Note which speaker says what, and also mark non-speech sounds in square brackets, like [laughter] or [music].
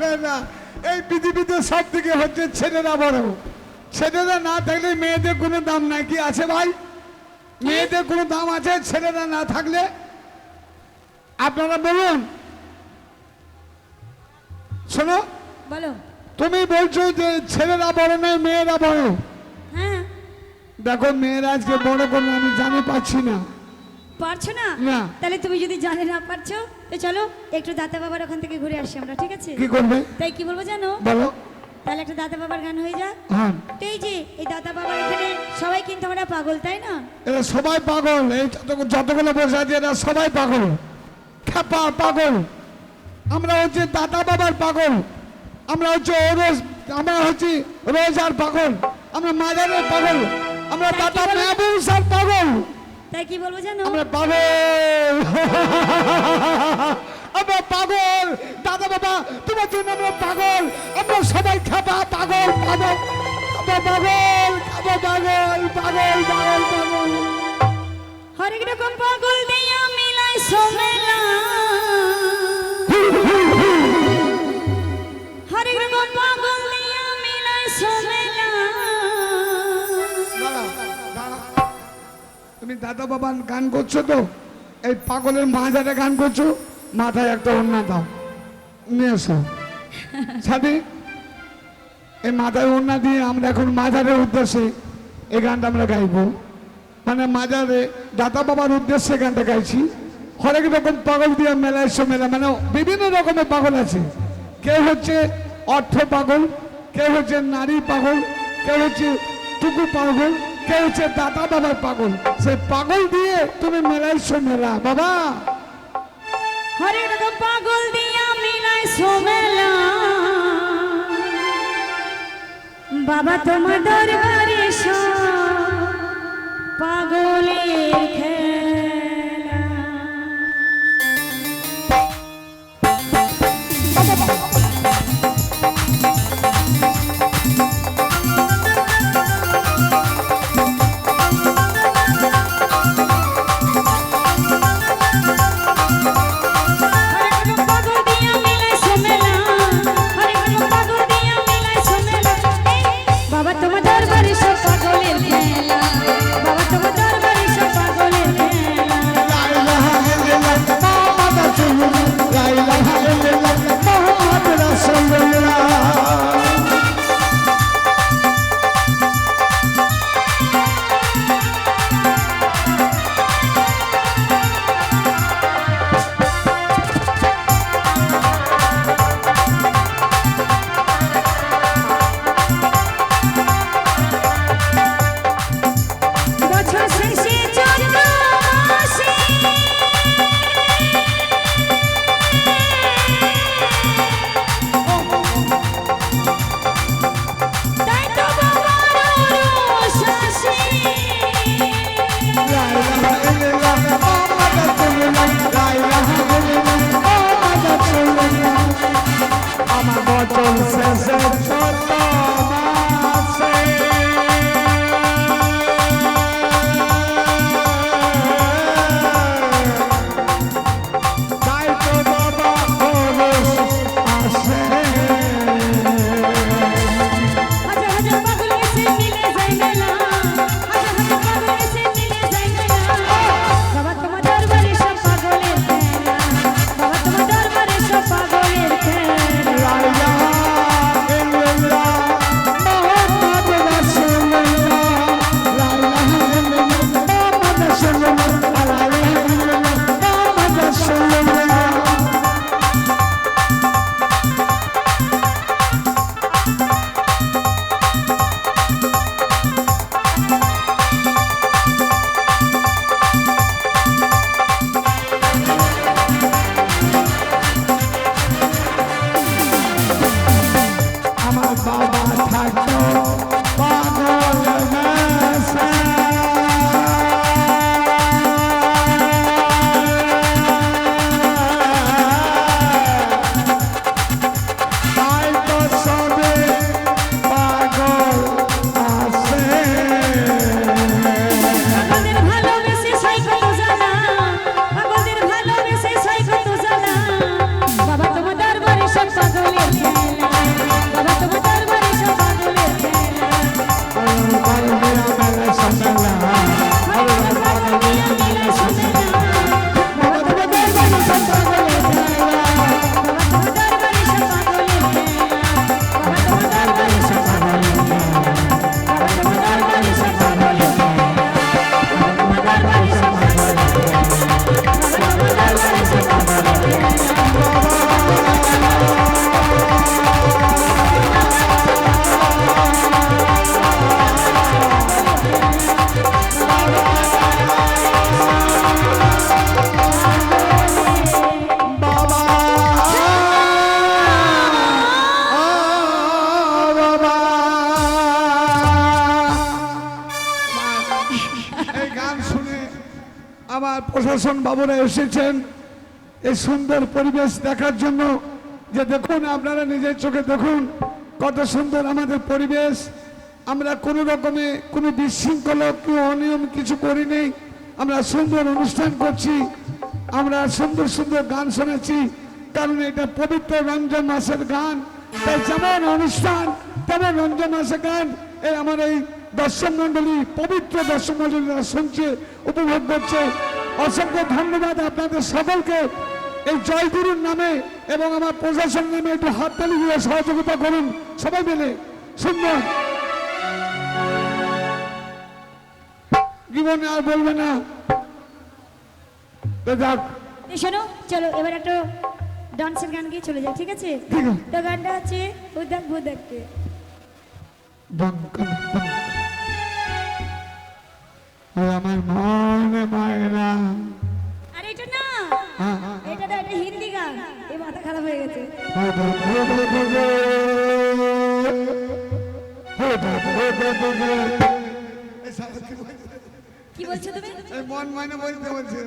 Speaker 1: না না। এই পৃথিবীতে সব থেকে হচ্ছে ছেলেরা বড়। ছেলেরা না থাকলে মেয়েদের কোনো দাম নাই। কি আছে ভাই? মেয়েদের কোনো দাম আছে? ছেলেরা না থাকলে? আপনারা বলুন। শোনো।
Speaker 2: বলো।
Speaker 1: তুমি বলছো যে ছেলেরা বড় নয় মেয়েরা বড়।
Speaker 2: হ্যাঁ।
Speaker 1: দেখো মেয়েরা আজকে বড় কোনো আমি জানি পাচ্ছি না।
Speaker 2: পারছ না। তাহলে তুমি যদি জানে না পারছ তো চলো একটু দাদা বাবার ওখান থেকে ঘুরে আসি আমরা ঠিক আছে?
Speaker 1: কি করবে?
Speaker 2: তাই কি বলব জানো?
Speaker 1: বলো।
Speaker 2: তাহলে একটা দাদা বাবার গান হয়ে যাক।
Speaker 1: হ্যাঁ।
Speaker 2: তো এই যে এই দাদা বাবার এখানে সবাই কিন্তু আমরা পাগল তাই না?
Speaker 1: সবাই পাগল। এই যত- যতগুলো বসে আছে এরা সবাই পাগল। খ্যাপা পাগল। আমরা হচ্ছে দাদা বাবার পাগল। আমরা হচ্ছে ওরস আমরা হচ্ছে রোজার পাগল। আমরা মাজারের পাগল। আমরা দাদা
Speaker 2: বলো?
Speaker 1: মেহবুসার পাগল।
Speaker 2: তাই কি বলব জানো?
Speaker 1: আমরা পাগল। [laughs] আমরা পাগল। দাদা, বাবা, তোমার জন্য আমরা পাগল। আমরা সবাই খাবা, পাগল পাগল। আমরা পাগল, খাব, পাগল পাগল পাগল পাগল। তুমি দাদা বাবা গান করছ তো? এই পাগলের মাঝারে গান করছ? মাথায় একটা অন্য দাও। নিয়ে এসো। সাথী? এই মাথায় অন্য দিয়ে আমরা এখন মাজারের উদ্দেশ্যে এই গানটা আমরা গাইবো। মানে মাজারে দাদা বাবার উদ্দেশ্যে গানটা গাইছি। হরেক রকম পাগল দিয়ে মেলা এসো মেলা মানে বিভিন্ন রকমের পাগল আছে। কেউ হচ্ছে অর্থ পাগল, কেউ হচ্ছে নারী পাগল, কেউ হচ্ছে টুকু পাগল কেউ হচ্ছে দাদা বাবার পাগল সেই পাগল দিয়ে তুমি মেলাইছো মেলা, বাবা।
Speaker 2: পাগল দিয়ে বাবা তোমার দরবারে পাগলের খেলা।
Speaker 1: প্রশাসন বাবুরা এসেছেন। এই সুন্দর পরিবেশ দেখার জন্য যে দেখুন, আপনারা নিজের চোখে দেখুন, কত সুন্দর আমাদের পরিবেশ। আমরা কোনো রকমে কোনো বিশৃঙ্খলা কি অনিয়ম কিছু করিনি। আমরা সুন্দর অনুষ্ঠান করছি। আমরা সুন্দর সুন্দর গান শোনাচ্ছি। কারণ এটা পবিত্র রমজান মাসের গান। তাই যেমন অনুষ্ঠান, তেমন রমজান মাসের গান। এই আমার এই দর্শক মন্ডলী পবিত্র দর্শক মন্ডলীরা শুনছে উপভোগ করছে অসংখ্য ধন্যবাদ আপনাদের সকলকে। এই জয়গুরুর নামে এবং আমার প্রশাসন নামে একটু হাত তালি দিয়ে সহযোগিতা করুন সবাই মিলে। সুন্দর। জীবনে আর বলবে না।
Speaker 2: শোনো চলো এবার একটা ডান্সের গান গিয়ে চলে যাই ঠিক আছে? তো গানটা হচ্ছে উদাক বুদাককে
Speaker 1: আমার মনে মায়না
Speaker 2: আরে এটা না
Speaker 1: হ্যাঁ, হ্যাঁ,
Speaker 2: এটা না এটা হিন্দি গান এই মাথা খারাপ হয়ে গেছে
Speaker 1: কি বলছো
Speaker 2: তুমি
Speaker 1: মন মানে বলতে বলছে